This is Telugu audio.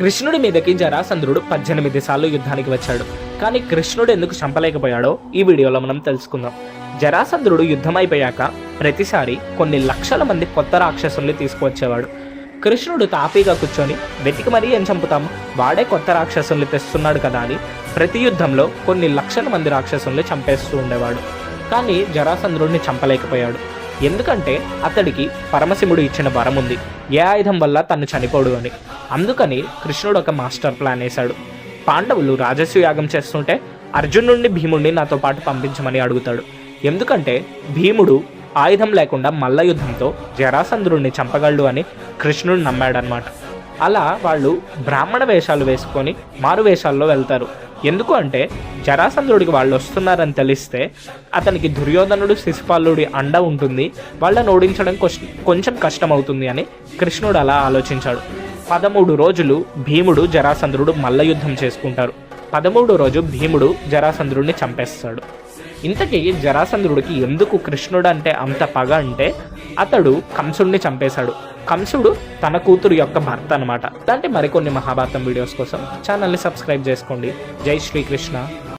కృష్ణుడి మీదకి జరాసంధ్రుడు పద్దెనిమిది సార్లు యుద్ధానికి వచ్చాడు. కానీ కృష్ణుడు ఎందుకు చంపలేకపోయాడో ఈ వీడియోలో మనం తెలుసుకుందాం. జరాసంధ్రుడు యుద్ధం అయిపోయాక ప్రతిసారి కొన్ని లక్షల మంది కొత్త రాక్షసుల్ని తీసుకువచ్చేవాడు. కృష్ణుడు తాపీగా కూర్చొని వెతికి మరీ ఏం చంపుతాం? వాడే కొత్త రాక్షసుల్ని తెస్తున్నాడు కదా అని ప్రతి యుద్ధంలో కొన్ని లక్షల మంది రాక్షసుల్ని చంపేస్తూ ఉండేవాడు. కానీ జరాసంధ్రుడిని చంపలేకపోయాడు. ఎందుకంటే అతడికి పరమశివుడు ఇచ్చిన వరం ఉంది. ఏ ఆయుధం వల్ల తను చనిపోడు అని. అందుకని కృష్ణుడు ఒక మాస్టర్ ప్లాన్ వేశాడు. పాండవులు రాజస్సు యాగం చేస్తుంటే అర్జునుడిని భీముడిని నాతో పాటు పంపించమని అడుగుతాడు. ఎందుకంటే భీముడు ఆయుధం లేకుండా మల్ల యుద్ధంతో జరాసంధ్రుడిని చంపగలడు అని కృష్ణుడు నమ్మాడనమాట అలా వాళ్ళు బ్రాహ్మణ వేషాలు వేసుకొని మారు వేషాల్లో వెళ్తారు. ఎందుకు అంటే జరాసంధ్రుడికి వాళ్ళు వస్తున్నారని తెలిస్తే అతనికి దుర్యోధనుడు శిశుపాలుడి అండ ఉంటుంది. వాళ్ళని ఓడించడం కొంచెం కష్టం అవుతుంది అని కృష్ణుడు అలా ఆలోచించాడు. పదమూడు రోజులు భీముడు జరాసంధ్రుడు మల్ల యుద్ధం చేసుకుంటారు. పదమూడు రోజు భీముడు జరాసంధ్రుడిని చంపేస్తాడు. ఇంతకీ జరాసంధ్రుడికి ఎందుకు కృష్ణుడు అంటే అంత పగ అంటే అతడు కంసుడిని చంపేశాడు. కంసుడు తన కూతురు యొక్క భర్త అనమాట అంటే మరికొన్ని మహాభారతం వీడియోస్ కోసం ఛానల్ని సబ్స్క్రైబ్ చేసుకోండి. జై శ్రీకృష్ణ.